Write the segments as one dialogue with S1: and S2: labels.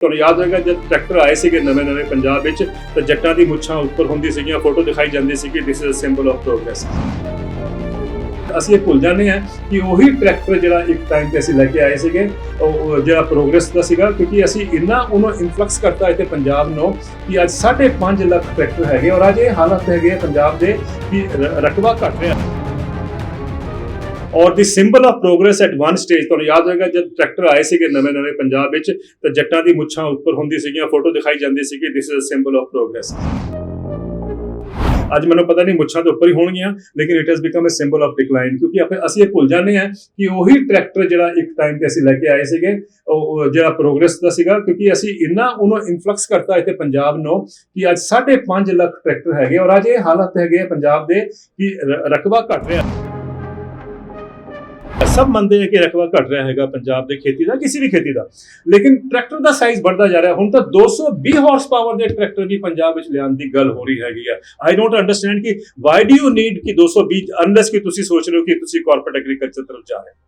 S1: ਤੁਹਾਨੂੰ ਯਾਦ ਹੋਵੇਗਾ ਜਦ ਟਰੈਕਟਰ ਆਏ ਸੀਗੇ ਨਵੇਂ ਨਵੇਂ ਪੰਜਾਬ ਵਿੱਚ, ਤਾਂ ਜੱਟਾਂ ਦੀ ਮੁੱਛਾਂ ਉੱਪਰ ਹੁੰਦੀ ਸੀਗੀਆਂ, ਫੋਟੋ ਦਿਖਾਈ ਜਾਂਦੀ ਸੀ ਕਿ this is a symbol of progress ਅਸੀਂ ਇਹ ਭੁੱਲ ਜਾਂਦੇ ਹਾਂ ਕਿ ਉਹੀ ਟਰੈਕਟਰ ਜਿਹੜਾ ਇੱਕ ਟਾਈਮ ਤੇ ਅਸੀਂ ਲੈ ਕੇ ਆਏ ਸੀਗੇ, ਉਹ ਜਿਹੜਾ ਪ੍ਰੋਗਰੈਸ ਦਾ ਸੀਗਾ, ਕਿਉਂਕਿ ਅਸੀਂ ਇੰਨਾ ਉਹਨੂੰ ਇਨਫਲਕਸ ਕਰਤਾ ਇੱਥੇ ਪੰਜਾਬ ਨੂੰ ਕਿ ਅੱਜ 5.5 ਲੱਖ ਟਰੈਕਟਰ ਹੈਗੇ, ਔਰ ਅੱਜ ਇਹ ਹਾਲਤ ਹੈਗੇ ਆ ਪੰਜਾਬ ਦੇ ਕਿ ਰ- ਰਕਬਾ ਘਟ ਰਿਹਾ। ਔਰ the symbol of progress at one stage ਤੁਹਾਨੂੰ ਯਾਦ ਹੋਏਗਾ ਜਦ ਟਰੈਕਟਰ ਆਏ ਸੀਗੇ ਨਵੇਂ ਨਵੇਂ ਪੰਜਾਬ ਵਿੱਚ, ਤਾਂ ਜੱਟਾਂ ਦੀ ਮੁੱਛਾਂ ਉੱਪਰ ਹੁੰਦੀ ਸੀਗੀਆਂ ਫੋਟੋ ਦਿਖਾਈ ਜਾਂਦੀ ਸੀ ਕਿ this is a symbol of progress ਅੱਜ ਮੈਨੂੰ ਪਤਾ ਨਹੀਂ ਮੁੱਛਾਂ ਤੋਂ ਉੱਪਰ ਹੀ ਹੋਣਗੀਆਂ, ਲੇਕਿਨ it has become a symbol of decline ਕਿਉਂਕਿ ਆਪਾਂ ਅਸੀਂ ਇਹ ਭੁੱਲ ਜਾਂਦੇ ਹਾਂ ਕਿ ਉਹੀ ਟਰੈਕਟਰ ਜਿਹੜਾ ਇੱਕ ਟਾਈਮ ਤੇ ਅਸੀਂ ਲੈ ਕੇ ਆਏ ਸੀਗੇ, ਉਹ ਜਿਹੜਾ ਪ੍ਰੋਗਰੈਸ ਦਾ ਸੀਗਾ, ਕਿਉਂਕਿ ਅਸੀਂ ਇੰਨਾ ਉਹਨੂੰ ਇਨਫਲਕਸ ਕਰਤਾ ਇੱਥੇ ਪੰਜਾਬ ਨੂੰ ਕਿ ਅੱਜ 5.5 ਲੱਖ ਟਰੈਕਟਰ ਹੈਗੇ, ਔਰ ਅੱਜ ਇਹ ਹਾਲਤ ਹੈਗੇ ਆ ਪੰਜਾਬ ਦੇ ਕਿ ਰਕਬਾ ਘਟ ਰਿਹਾ। ਸਭ ਮੰਨਦੇ ਨੇ ਕਿ ਰਕਬਾ ਘਟ ਰਿਹਾ ਹੈਗਾ ਪੰਜਾਬ ਦੇ ਖੇਤੀ ਦਾ ਕਿਸੇ ਵੀ ਖੇਤੀ ਦਾ ਲੇਕਿਨ ਟਰੈਕਟਰ ਦਾ ਸਾਈਜ਼ ਵੱਧਦਾ ਜਾ ਰਿਹਾ ਹੁਣ ਤਾਂ 220 ਹਾਰਸ ਪਾਵਰ ਦੇ ਟਰੈਕਟਰ ਵੀ ਪੰਜਾਬ ਵਿੱਚ ਲਿਆਉਣ ਦੀ ਗੱਲ ਹੋ ਰਹੀ ਹੈਗੀ ਆ ਆਈ ਡੋਨਟ ਅੰਡਰਸਟੈਂਡ ਕਿ ਵਾਈ ਡੂ ਯੂ ਨੀਡ ਕਿ 220 ਅਨਲੈਸ ਕਿ ਤੁਸੀਂ ਸੋਚ ਰਹੇ ਹੋ ਕਿ ਤੁਸੀਂ ਕਾਰਪੋਰੇਟ ਐਗਰੀਕਲਚਰ ਤਰਫ ਜਾ ਰਹੇ ਹੋ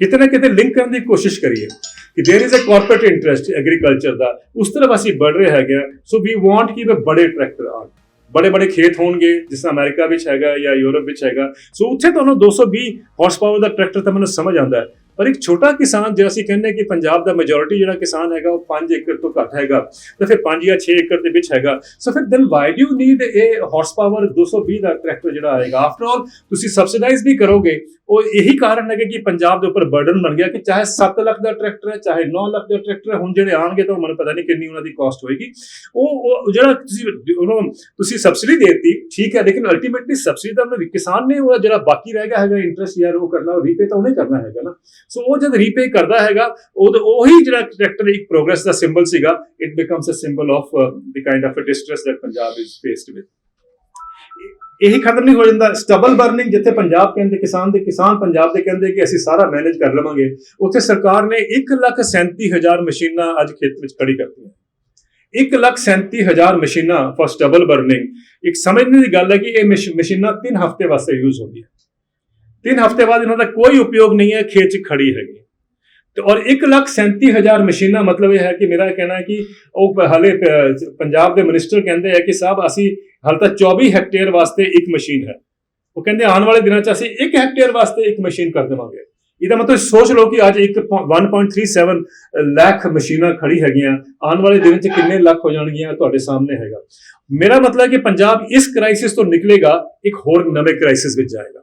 S1: ਕਿਤੇ ਨਾ ਕਿਤੇ ਲਿੰਕ ਕਰਨ ਦੀ ਕੋਸ਼ਿਸ਼ ਕਰੀਏ ਕਿ there is a corporate interest agriculture ਦਾ ਉਸ ਤਰਫ ਅਸੀਂ ਵੱਧ ਰਹੇ ਹੈਗੇ ਸੋ ਵੀ ਵਾਂਟ ਕਿ ਵੇ ਬੜੇ ਟਰੈਕਟਰ ਆਣ ਬੜੇ ਬੜੇ ਖੇਤ ਹੋਣਗੇ, ਜਿਸ ਤਰ੍ਹਾਂ ਅਮਰੀਕਾ ਵਿੱਚ ਹੈਗਾ ਜਾਂ ਯੂਰਪ ਵਿੱਚ ਹੈਗਾ। ਸੋ ਉੱਥੇ ਤੁਹਾਨੂੰ 220 ਹਾਰਸ ਪਾਵਰ ਦਾ ਟਰੈਕਟਰ ਤਾਂ ਮੈਨੂੰ ਸਮਝ ਆਉਂਦਾ ਹੈ। ਪਰ ਇੱਕ ਛੋਟਾ ਕਿਸਾਨ ਜੇ ਅਸੀਂ ਕਹਿੰਦੇ ਕਿ ਪੰਜਾਬ ਦਾ ਮੈਜੋਰਿਟੀ ਜਿਹੜਾ ਕਿਸਾਨ ਹੈਗਾ ਉਹ 5 ਏਕੜ ਤੋਂ ਘੱਟ ਹੈਗਾ, ਤਾਂ ਫਿਰ 5 ਜਾਂ 6 ਏਕੜ ਦੇ ਵਿੱਚ ਹੈਗਾ। ਸੋ ਫਿਰ ਦੈਨ ਵਾਈ ਡੂ ਨੀਡ ਇਹ ਹਾਰਸ ਪਾਵਰ 220 ਦਾ ਟਰੈਕਟਰ ਜਿਹੜਾ ਆਏਗਾ? ਆਫਟਰ ਆਲ ਤੁਸੀਂ ਸਬਸਿਡਾਈਜ਼ ਵੀ ਕਰੋਗੇ। ਉਹ ਇਹੀ ਕਾਰਨ ਹੈ ਕਿ ਪੰਜਾਬ ਦੇ ਉੱਪਰ ਬਰਡਨ ਬਣ ਗਿਆ ਕਿ ਚਾਹੇ 7 ਲੱਖ ਦਾ ਟਰੈਕਟਰ ਹੈ, ਚਾਹੇ 9 ਲੱਖ ਦਾ ਟਰੈਕਟਰ ਹੈ, ਹੁਣ ਜਿਹੜੇ ਆਣਗੇ ਤਾਂ ਮੈਨੂੰ ਪਤਾ ਨਹੀਂ ਕਿੰਨੀ ਉਹਨਾਂ ਦੀ ਕਾਸਟ ਹੋਏਗੀ। ਉਹ ਉਹ ਜਿਹੜਾ ਤੁਸੀਂ, ਉਹਨੂੰ ਤੁਸੀਂ ਸਬਸਿਡੀ ਦੇਤੀ, ਠੀਕ ਹੈ, ਲੇਕਿਨ ਅਲਟੀਮੇਟਲੀ ਸਬਸਿਡੀ ਤਾਂ ਉਹਨੇ ਕਿਸਾਨ ਨੇ ਉਹ ਜਿਹੜਾ ਬਾਕੀ ਰਹਿ ਗਿਆ ਹੈਗਾ ਇੰਟਰਸਟ ਯਾਰ ਉਹ ਕਰਨਾ, ਉਹ ਰੀਪੇ ਤਾਂ ਉਹਨੇ ਕਰਨਾ ਹੈਗਾ ਨਾ। ਸੋ ਉਹ ਜਦ ਰੀਪੇ ਕਰਦਾ ਹੈਗਾ ਉਹ ਉਹੀ ਜਿਹੜਾ ਟਰੈਕਟਰ ਇੱਕ ਪ੍ਰੋਗਰੈਸ ਦਾ ਸਿੰਬਲ ਸੀਗਾ it becomes a symbol of the kind of a distress that Punjab is faced with ਇਹੀ ਖਤਮ ਨਹੀਂ ਹੋ ਜਾਂਦਾ। ਸਟਬਲ ਬਰਨਿੰਗ ਜਿੱਥੇ ਪੰਜਾਬ ਕਹਿੰਦੇ, ਕਿਸਾਨ ਦੇ, ਕਿਸਾਨ ਪੰਜਾਬ ਦੇ ਕਹਿੰਦੇ ਕਿ ਅਸੀਂ ਸਾਰਾ ਮੈਨੇਜ ਕਰ ਲਵਾਂਗੇ, ਉੱਥੇ ਸਰਕਾਰ ਨੇ 137000 ਮਸ਼ੀਨਾਂ ਅੱਜ ਖੇਤ ਵਿੱਚ ਖੜੀ ਕਰਤੀਆਂ। 137000 ਮਸ਼ੀਨਾਂ ਫॉर ਸਟਬਲ ਬਰਨਿੰਗ ਇੱਕ ਸਮਝਣ ਦੀ ਗੱਲ ਹੈ ਕਿ ਇਹ ਮਸ਼- ਮਸ਼ੀਨਾਂ 3 ਹਫ਼ਤੇ ਵਾਸਤੇ ਯੂਜ਼ ਹੁੰਦੀਆਂ। 3 ਹਫ਼ਤੇ ਬਾਅਦ ਇਹਨਾਂ ਦਾ ਕੋਈ ਉਪਯੋਗ ਨਹੀਂ ਹੈ ਖੇਤ 'ਚ ਖੜੀ ਹੈਗੀ ਤੇ ਔਰ 137000 ਮਸ਼ੀਨਾਂ ਮਤਲਬ ਇਹ ਹੈ ਕਿ ਮੇਰਾ ਕਹਿਣਾ ਹੈ ਕਿ ਉਹ ਹਲੇ ਪੰਜਾਬ ਦੇ ਮਿਨਿਸਟਰ ਕਹਿੰਦੇ ਆ ਕਿ ਸਾਹਿਬ ਅਸੀਂ ਹਾਲ ਤਾਂ 24 ਹੈਕਟੇਅਰ ਵਾਸਤੇ ਇੱਕ ਮਸ਼ੀਨ ਹੈ ਉਹ ਕਹਿੰਦੇ ਆਉਣ ਵਾਲੇ ਦਿਨਾਂ 'ਚ ਅਸੀਂ 1 ਹੈਕਟੇਅਰ ਵਾਸਤੇ ਇੱਕ ਮਸ਼ੀਨ ਕਰ ਦੇਵਾਂਗੇ ਇਹਦਾ ਮਤਲਬ ਸੋਚ ਲਓ ਕਿ ਅੱਜ ਇੱਕ ਪੋ- 1.37 ਲੱਖ ਮਸ਼ੀਨਾਂ ਖੜੀ ਹੈਗੀਆਂ ਆਉਣ ਵਾਲੇ ਦਿਨ 'ਚ ਕਿੰਨੇ ਲੱਖ ਹੋ ਜਾਣਗੀਆਂ ਤੁਹਾਡੇ ਸਾਹਮਣੇ ਹੈਗਾ ਮੇਰਾ ਮਤਲਬ ਹੈ ਕਿ ਪੰਜਾਬ ਇਸ ਕ੍ਰਾਈਸਿਸ ਤੋਂ ਨਿਕਲੇਗਾ ਇੱਕ ਹੋਰ ਨਵੇਂ ਕ੍ਰਾਈਸਿਸ ਵਿੱਚ ਜਾਏਗਾ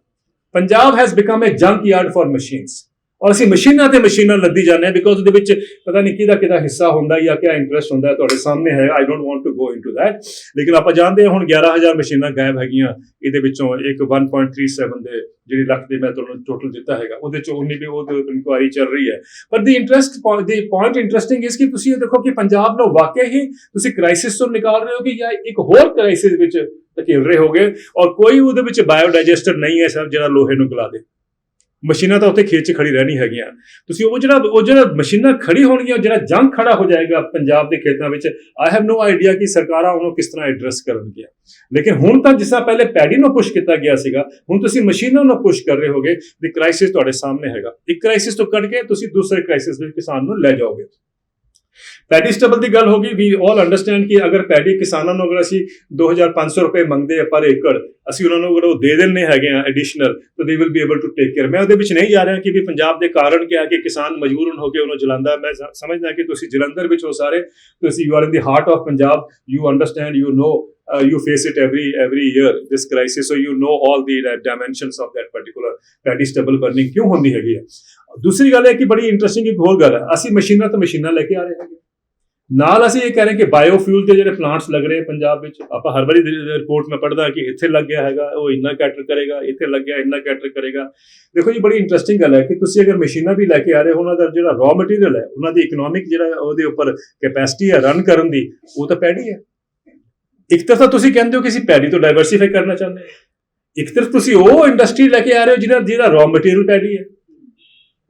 S1: Punjab has become a junk yard for machines ਔਰ ਅਸੀਂ ਮਸ਼ੀਨਾਂ ਤੇ ਮਸ਼ੀਨਾਂ ਲੱਦੀ ਜਾਂਦੇ ਹਾਂ ਬਿਕੋਜ਼ ਉਹਦੇ ਵਿੱਚ ਪਤਾ ਨਹੀਂ ਕਿਹਦਾ ਕਿਹਦਾ ਹਿੱਸਾ ਹੁੰਦਾ ਜਾਂ ਕਿਹਦਾ ਇੰਟਰਸਟ ਹੁੰਦਾ ਤੁਹਾਡੇ ਸਾਹਮਣੇ ਹੈ I don't want to go into that ਲੇਕਿਨ ਆਪਾਂ ਜਾਣਦੇ ਹਾਂ ਹੁਣ 11000 ਮਸ਼ੀਨਾਂ ਗਾਇਬ ਹੈਗੀਆਂ, ਇਹਦੇ ਵਿੱਚੋਂ ਇੱਕ 1.37 ਦੇ ਜਿਹੜੀ ਲੱਖ ਦੇ ਮੈਂ ਤੁਹਾਨੂੰ ਟੋਟਲ ਦਿੱਤਾ ਹੈਗਾ, ਉਹਦੇ ਚੋਂ ਉਨੀ ਵੀ ਉਹ ਇਨਕੁਆਇਰੀ ਚੱਲ ਰਹੀ ਹੈ। ਪਰ the interest the point interesting ਇਸ ਕਿ ਤੁਸੀਂ ਇਹ ਦੇਖੋ ਕਿ ਪੰਜਾਬ ਨੂੰ ਵਾਕਿਆ ਹੀ ਤੁਸੀਂ ਕ੍ਰਾਈਸਿਸ ਤੋਂ ਨਿਕਾਲ ਰਹੇ ਹੋ ਕਿ ਜਾਂ ਇੱਕ ਹੋਰ ਕ੍ਰਾਈਸਿਸ ਵਿੱਚ ਧਕੇਲ ਰਹੇ ਹੋਗੇ ਔਰ ਕੋਈ ਉਹਦੇ ਵਿੱਚ ਬਾਇਓਡਾਈਜੈਸਟਰ ਨਹੀਂ ਹੈ ਸਰ ਜਿਹੜਾ ਲੋਹੇ ਨੂੰ ਗਲਾ ਦੇ। ਮਸ਼ੀਨਾਂ ਤਾਂ ਉੱਥੇ ਖੇਤ 'ਚ ਖੜੀ ਰਹਿਣੀ ਹੈਗੀਆਂ। ਤੁਸੀਂ ਉਹ ਜਿਹੜਾ ਉਹ ਜਿਹੜਾ ਮਸ਼ੀਨਾਂ ਖੜੀ ਹੋਣਗੀਆਂ ਉਹ ਜਿਹੜਾ ਜੰਗ ਖੜਾ ਹੋ ਜਾਏਗਾ ਪੰਜਾਬ ਦੇ ਖੇਤਾਂ ਵਿੱਚ ਆਈ ਹੈਵ ਨੋ ਆਈਡੀਆ ਕਿ ਸਰਕਾਰਾਂ ਉਹਨੂੰ ਕਿਸ ਤਰ੍ਹਾਂ ਐਡਰੈਸ ਕਰਨਗੀਆਂ। ਲੇਕਿਨ ਹੁਣ ਤਾਂ ਜਿਸ ਤਰ੍ਹਾਂ ਪਹਿਲੇ ਪੈਡੀ ਨੂੰ ਪੁਸ਼ ਕੀਤਾ ਗਿਆ ਸੀਗਾ, ਹੁਣ ਤੁਸੀਂ ਮਸ਼ੀਨਾਂ ਨੂੰ ਪੁਸ਼ ਕਰ ਰਹੇ ਹੋਗੇ ਦੀ ਕ੍ਰਾਈਸਿਸ ਤੁਹਾਡੇ ਸਾਹਮਣੇ ਹੈਗਾ। ਇੱਕ ਕ੍ਰਾਈਸਿਸ ਤੋਂ ਕੱਢ ਕੇ ਤੁਸੀਂ ਦੂਸਰੇ ਕ੍ਰਾਈਸਿਸ ਵਿੱਚ ਕਿਸਾਨ ਨੂੰ ਲੈ ਜਾਓਗੇ। ਪੈਡੀ ਸਟੇਬਲ ਦੀ ਗੱਲ ਹੋ ਗਈ। ਵੀ ਆਲ ਅੰਡਰਸਟੈਂਡ ਕਿ ਅਗਰ ਪੈਡੀ ਕਿਸਾਨਾਂ ਨੂੰ ਅਗਰ ਅਸੀਂ 2500 ਰੁਪਏ ਮੰਗਦੇ ਆ ਪਰ ਏਕੜ ਅਸੀਂ ਉਹਨਾਂ ਨੂੰ ਅਗਰ ਉਹ ਦੇ ਦਿੰਨੇ ਹੈਗੇ ਆ ਐਡੀਸ਼ਨਲ ਤਾਂ they will be able to take care ਮੈਂ ਉਹਦੇ ਵਿੱਚ ਨਹੀਂ ਜਾ ਰਿਹਾ ਕਿ ਵੀ ਪੰਜਾਬ ਦੇ ਕਾਰਨ ਕਿਹਾ ਕਿ ਕਿਸਾਨ ਮਜਬੂਰਨ ਹੋ ਕੇ ਉਹਨੂੰ ਜਲਾਂਦਾ ਮੈਂ ਸਮਝਦਾ ਕਿ ਤੁਸੀਂ ਜਲੰਧਰ ਵਿੱਚ ਹੋ ਸਾਰੇ ਤੁਸੀਂ you are in the heart of Punjab you understand you know uh, you face it every every year this crisis so you know all the uh, dimensions of that particular paddy stubble burning ਕਿਉਂ ਹੁੰਦੀ ਹੈਗੀ ਹੈ ਦੂਸਰੀ ਗੱਲ ਹੈ ਕਿ ਬੜੀ interesting ਇੱਕ ਹੋਰ ਗੱਲ ਹੈ ਅਸੀਂ ਮਸ਼ੀਨਾਂ ਤੋਂ ਮਸ਼ੀਨਾਂ ਲੈ ਕੇ ਆ ਰਹੇ ਹੈਗੇ। ਨਾਲ ਅਸੀਂ ਇਹ ਕਹਿ ਰਹੇ ਕਿ ਬਾਇਓਫਿਊਲ ਦੇ ਜਿਹੜੇ ਪਲਾਂਟਸ ਲੱਗ ਰਹੇ ਪੰਜਾਬ ਵਿੱਚ, ਆਪਾਂ ਹਰ ਵਾਰੀ ਰਿਪੋਰਟ ਮੈਂ ਪੜਦਾ ਕਿ ਇੱਥੇ ਲੱਗ ਗਿਆ ਹੈਗਾ, ਉਹ ਇੰਨਾ ਕੈਟਰ ਕਰੇਗਾ, ਇੱਥੇ ਲੱਗ ਗਿਆ, ਇੰਨਾ ਕੈਟਰ ਕਰੇਗਾ। ਦੇਖੋ ਜੀ, ਬੜੀ ਇੰਟਰਸਟਿੰਗ ਗੱਲ ਹੈ ਕਿ ਤੁਸੀਂ ਅਗਰ ਮਸ਼ੀਨਾਂ ਵੀ ਲੈ ਕੇ ਆ ਰਹੇ ਹੋ, ਉਹਨਾਂ ਦਾ ਜਿਹੜਾ ਰॉ ਮਟੀਰੀਅਲ ਹੈ, ਉਹਨਾਂ ਦੀ ਇਕਨੋਮਿਕ ਜਿਹੜਾ ਉਹਦੇ ਉੱਪਰ ਕੈਪੈਸਿਟੀ ਹੈ ਰਨ ਕਰਨ ਦੀ, ਉਹ ਤਾਂ ਪੈਡੀ ਹੈ। ਇੱਕ ਤਰਫ ਤਾਂ ਤੁਸੀਂ ਕਹਿੰਦੇ ਹੋ ਕਿ ਅਸੀਂ ਪੈਡੀ ਤੋਂ ਡਾਈਵਰਸਿਫਾਈ ਕਰਨਾ ਚਾਹੁੰਦੇ ਹਾਂ। ਇੱਕ ਤਰਫ ਤੁਸੀਂ ਉਹ ਇੰਡਸਟਰੀ ਲੈ ਕੇ ਆ ਰਹੇ ਹੋ ਜਿਹਦਾ ਜਿਹੜਾ ਰॉ ਮਟੀਰੀਅਲ ਪੈਡੀ ਹੈ।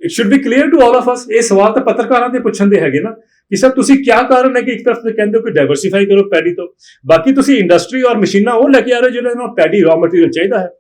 S1: It should be clear to all of us ਇਹ ਸਵਾਲ ਤਾਂ ਪੱਤਰਕਾਰਾਂ ਦੇ ਪੁੱਛਣ ਦੇ ਹੈਗੇ ਨਾ, ਕਿ ਸਰ ਤੁਸੀਂ ਕੀ ਕਾਰਨ ਹੈ ਕਿ ਇੱਕ ਤਰਫ ਤੇ ਕਹਿੰਦੇ ਹੋ ਕਿ ਡਾਈਵਰਸਿਫਾਈ ਕਰੋ ਪੈਡੀ ਤੋਂ? ਬਾਕੀ ਤੁਸੀਂ ਇੰਡਸਟਰੀ ਔਰ ਮਸ਼ੀਨਾਂ ਉਹ ਲੈ ਕੇ ਆ ਰਹੇ ਹੋ ਜਿਹਨਾਂ ਨੂੰ ਪੈਡੀ ਰॉ ਮਟੀਰੀਅਲ ਚਾਹੀਦਾ ਹੈ।